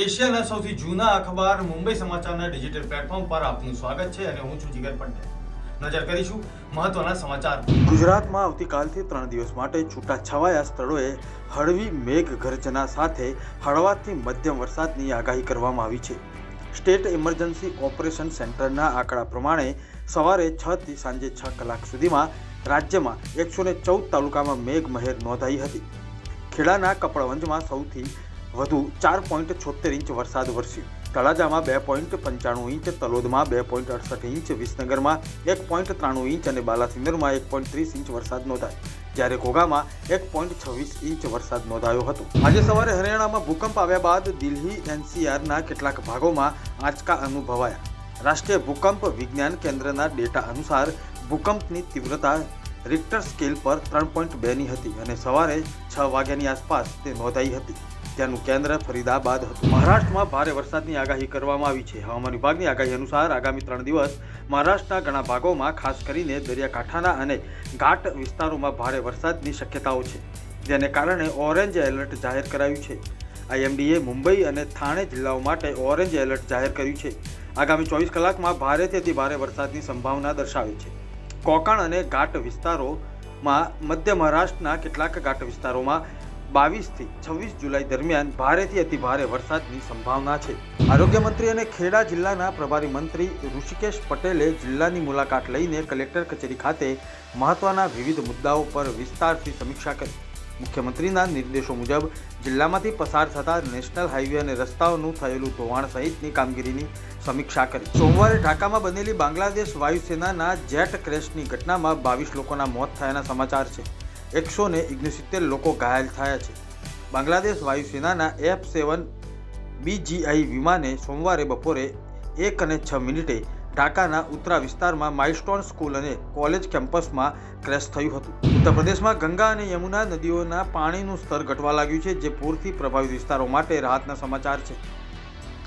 એશિયાના સૌથી જૂના અખબાર મુંબઈ સમાચારના ડિજિટલ પ્લેટફોર્મ પર આપનું સ્વાગત છે અને હું છું જીગર પંડ્યા. નજર કરીશું મહત્વના સમાચાર. ગુજરાતમાં આવતીકાલથી ત્રણ દિવસ માટે છૂટાછવાયા સ્થળોએ હળવી મેઘ ગર્જના સાથે હળવાથી મધ્યમ વરસાદની આગાહી કરવામાં આવી છે. સ્ટેટ ઇમરજન્સી ઓપરેશન સેન્ટરના આંકડા પ્રમાણે સવારે છ થી સાંજે છ કલાક સુધીમાં રાજ્યમાં એકસો ચૌદ તાલુકામાં મેઘમહેર નોંધાઈ હતી. ખેડાના કપડવંજમાં સૌથી વધુ ચાર પોઈન્ટ છોતેર ઇંચ વરસાદ વરસ્યો. તળાજામાં બે પોઈન્ટ પંચાણું ઇંચ, તલોદમાં બે પોઈન્ટ અડસઠ ઇંચ, વિસનગરમાં એક પોઈન્ટ ત્રાણું ઇંચ અને બાલાસિનોરમાં એક પોઈન્ટ ત્રીસ ઇંચ વરસાદ નોંધાયો. જ્યારે ઘોઘામાં એક પોઈન્ટ છવ્વીસ ઇંચ વરસાદ નોંધાયો હતો. આજે સવારે હરિયાણામાં ભૂકંપ આવ્યા બાદ દિલ્હી એનસીઆરના કેટલાક ભાગોમાં આંચકા અનુભવાયા. રાષ્ટ્રીય ભૂકંપ વિજ્ઞાન કેન્દ્રના ડેટા અનુસાર ભૂકંપની તીવ્રતા રિક્ટર સ્કેલ પર ત્રણ પોઈન્ટ બેની હતી અને સવારે છ વાગ્યાની આસપાસ તે નોંધાઈ હતી. તેનું કેન્દ્ર ફરીદાબાદ હતું. મહારાષ્ટ્રમાં ભારે વરસાદની આગાહી કરવામાં આવી છે. હવામાન વિભાગની આગાહી અનુસાર આગામી ત્રણ દિવસ મહારાષ્ટ્રના ઘણા ભાગોમાં, ખાસ કરીને દરિયાકાંઠાના અને ઘાટ વિસ્તારોમાં ભારે વરસાદની શક્યતાઓ છે. જેને કારણે ઓરેન્જ એલર્ટ જાહેર કરાયું છે. આઈએમડીએ મુંબઈ અને થાણે જિલ્લાઓ માટે ઓરેન્જ એલર્ટ જાહેર કર્યું છે. આગામી ચોવીસ કલાકમાં ભારેથી અતિ ભારે વરસાદની સંભાવના દર્શાવે છે. કોકણ અને ઘાટ વિસ્તારોમાં મધ્ય મહારાષ્ટ્રના કેટલાક ઘાટ વિસ્તારોમાં બાવીસથી છવ્વીસ જુલાઈ દરમિયાન ભારેથી અતિ ભારે વરસાદની સંભાવના છે. આરોગ્ય મંત્રી અને ખેડા જિલ્લાના પ્રભારી મંત્રી ઋષિકેશ પટેલે જિલ્લાની મુલાકાત લઈને કલેક્ટર કચેરી ખાતે મહત્વના વિવિધ મુદ્દાઓ પર વિસ્તારથી સમીક્ષા કરી. મુખ્યમંત્રીના નિર્દેશો મુજબ જિલ્લામાંથી પસાર થતા નેશનલ હાઈવે અને રસ્તાઓનું થયેલું ધોવાણ સહિતની કામગીરીની સમીક્ષા કરી. સોમવારે ઢાકામાં બનેલી બાંગ્લાદેશ વાયુસેનાના જેટ ક્રેશની ઘટનામાં બાવીસ લોકોના મોત થયાના સમાચાર છે. એકસો ને ઓગણસિત્તેર લોકો ઘાયલ થયા છે. બાંગ્લાદેશ વાયુસેનાના એફ સેવન બીજીઆઈ વિમાને સોમવારે બપોરે એક અને છ મિનિટે ઢાકાના ઉત્તરા વિસ્તારમાં માઇલસ્ટોન સ્કૂલ અને કોલેજ કેમ્પસમાં ક્રેશ થયું હતું. ઉત્તર પ્રદેશમાં ગંગા અને યમુના નદીઓના પાણીનું સ્તર ઘટવા લાગ્યું છે, જે પૂરથી પ્રભાવિત વિસ્તારો માટે રાહતના સમાચાર છે.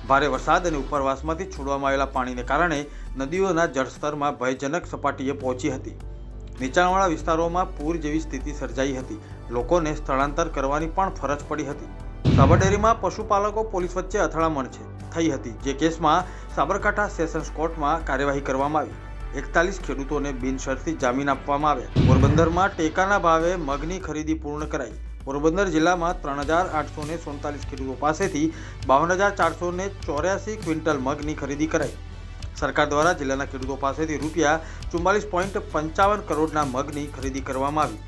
ભારે વરસાદ અને ઉપરવાસમાંથી છોડવામાં આવેલા પાણીને કારણે નદીઓના જળસ્તરમાં ભયજનક સપાટીએ પહોંચી હતી. નીચાણવાળા વિસ્તારોમાં પૂર જેવી સ્થિતિ સર્જાઈ હતી. લોકોને સ્થળાંતર કરવાની પણ ફરજ પડી હતી. સાબરડેરીમાં પશુપાલકો પોલીસ વચ્ચે અથડામણ છે, થઈ હતી, જે કેસમાં સાબરકાંઠા સેશન્સ કોર્ટમાં કાર્યવાહી કરવામાં આવી. એકતાલીસ ખેડૂતોને બિનશરતી જામીન આપવામાં આવ્યા. પોરબંદરમાં ટેકાના ભાવે મગની ખરીદી પૂર્ણ કરાઈ. પોરબંદર જિલ્લામાં ત્રણ હજાર આઠસો ને સુડતાલીસ ખેડૂતો પાસેથી બાવન હજાર ચારસો ચોર્યાસી ક્વિન્ટલ મગની ખરીદી કરાઈ. સરકાર દ્વારા જિલ્લાના ખેડૂતો પાસેથી રૂપિયા ચુમ્માલીસ પોઈન્ટ પંચાવન કરોડના મગની ખરીદી કરવામાં આવી.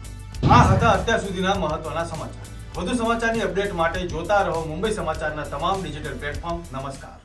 આ હતા અત્યાર સુધીના મહત્વના સમાચાર. વધુ સમાચારની અપડેટ માટે જોતા રહો મુંબઈ સમાચારના તમામ ડિજિટલ પ્લેટફોર્મ. નમસ્કાર.